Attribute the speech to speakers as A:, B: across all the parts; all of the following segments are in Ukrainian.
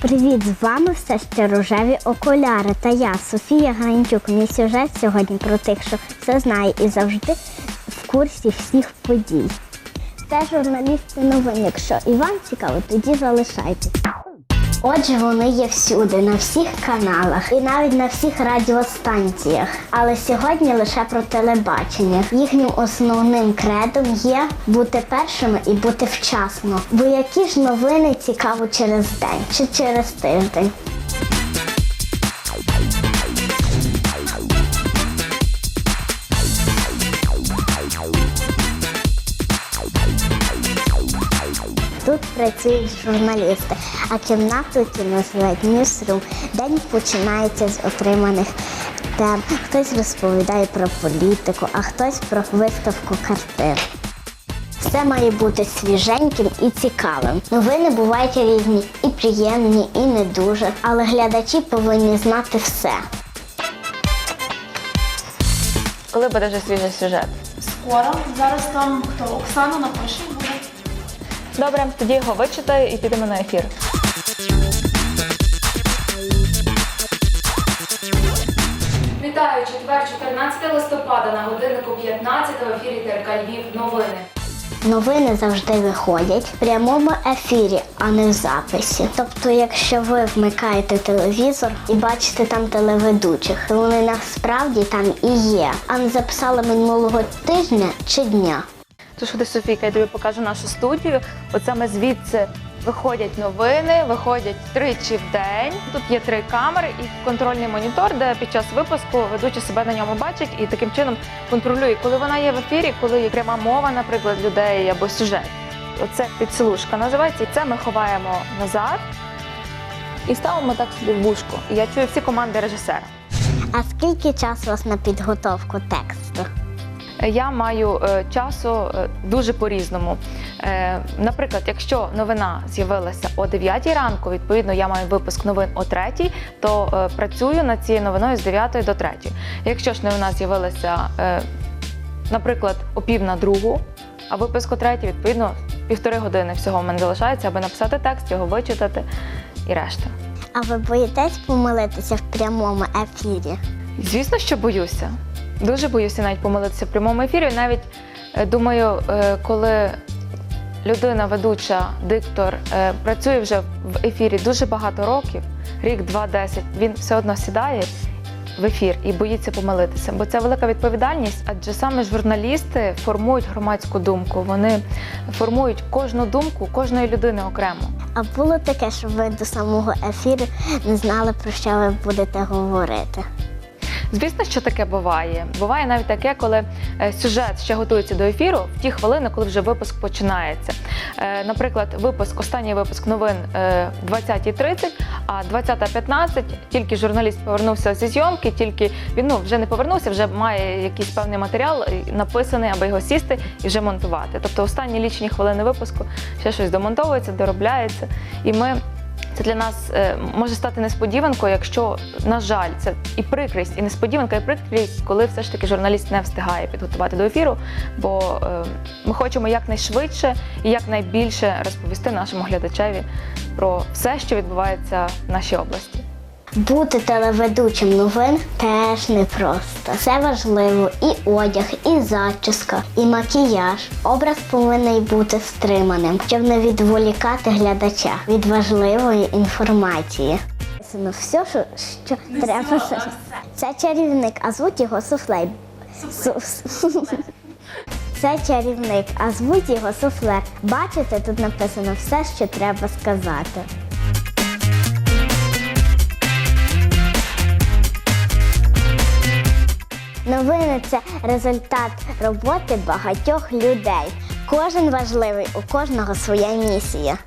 A: Привіт, з вами все ще рожеві окуляри. Та я, Софія Гранчук. Мій сюжет сьогодні про тих, що все знає і завжди в курсі всіх подій. Це журналісти новин. Якщо і вам цікаво, тоді залишайтесь. Отже, вони є всюди, на всіх каналах і навіть на всіх радіостанціях. Але сьогодні лише про телебачення. Їхнім основним кредом є бути першими і бути вчасно. Бо які ж новини цікаво через день чи через тиждень? Тут працюють журналісти, а кімнату називають ньюсрум. День починається з отриманих тем. Хтось розповідає про політику, а хтось про виставку картин. Все має бути свіженьким і цікавим. Новини бувають різні, і приємні, і не дуже. Але глядачі повинні знати все.
B: Коли буде вже свіжий сюжет?
C: Скоро. Зараз там хто? Оксана напише.
B: Добре, тоді його вичитаю і підемо на ефір.
D: Вітаю, четвер, 14 листопада на годиннику 15 в ефірі ТРК Львів. Новини.
A: Новини завжди виходять в прямому ефірі, а не в записі. Тобто, якщо ви вмикаєте телевізор і бачите там телеведучих, то вони насправді там і є, а не записали минулого тижня чи дня.
B: Тож ходи, Софійка, я тобі покажу нашу студію. От саме звідси виходять новини, виходять тричі в день. Тут є три камери і контрольний монітор, де під час випуску ведучий себе на ньому бачить і таким чином контролює, коли вона є в ефірі, коли є пряма мова, наприклад, людей або сюжет. Оце підсилушка називається. І це ми ховаємо назад і ставимо так собі в вушку. І я чую всі команди режисера.
A: А скільки часу у вас на підготовку тексту?
B: Я маю е, часу е, дуже по-різному. Е, наприклад, якщо новина з'явилася о 9 ранку, відповідно, я маю випуск новин о 3, то працюю над цією новиною з 9 до 3. Якщо ж новина з'явилася, наприклад, о пів на другу, а випуск о 3, відповідно, півтори години всього в мене залишається, аби написати текст, його вичитати і решта.
A: А ви боїтесь помилитися в прямому ефірі?
B: Звісно, що боюся. Дуже боюся навіть помилитися в прямому ефірі. Навіть е, думаю, е, коли людина, ведуча, диктор е, працює вже в ефірі дуже багато років, рік, два, десять, він все одно сідає в ефір і боїться помилитися. Бо це велика відповідальність, адже саме журналісти формують громадську думку. Вони формують кожну думку кожної людини окремо.
A: А було таке, що ви до самого ефіру не знали, про що ви будете говорити?
B: Звісно, що таке буває. Буває навіть таке, коли е, сюжет ще готується до ефіру в ті хвилини, коли вже випуск починається. Е, Наприклад, випуск, останній випуск новин е, 20.30, а 20.15 тільки журналіст повернувся зі зйомки, тільки він ну, вже не повернувся, вже має якийсь певний матеріал е, написаний, аби його сісти і вже монтувати. Тобто останні лічені хвилини випуску ще щось домонтовується, доробляється. І ми це для нас е, може стати несподіванкою, якщо, на жаль, це і прикрість, і несподіванка, і прикрість, коли все ж таки журналіст не встигає підготувати до ефіру, бо е, ми хочемо якнайшвидше і якнайбільше розповісти нашому глядачеві про все, що відбувається в нашій області.
A: Бути телеведучим новин теж непросто. Це важливо і одяг, і зачіска, і макіяж. Образ повинен бути стриманим, щоб не відволікати глядача від важливої інформації. Ну, все, що, що треба. Це чарівник, а звуть його суфлей. Су- Це чарівник, а звуть його суфлер. Бачите, тут написано все, що треба сказати. Новини це результат роботи багатьох людей. Кожен важливий, у кожного своя місія.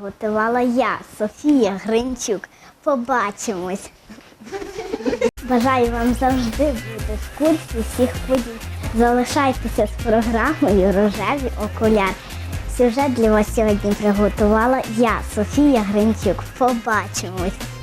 A: Готувала я, Софія Гринчук. Побачимось. Бажаю вам завжди бути в курсі всіх подій. Залишайтеся з програмою Рожеві окуляр. Сюжет для вас сьогодні приготувала я, Софія Гринчук. Побачимось.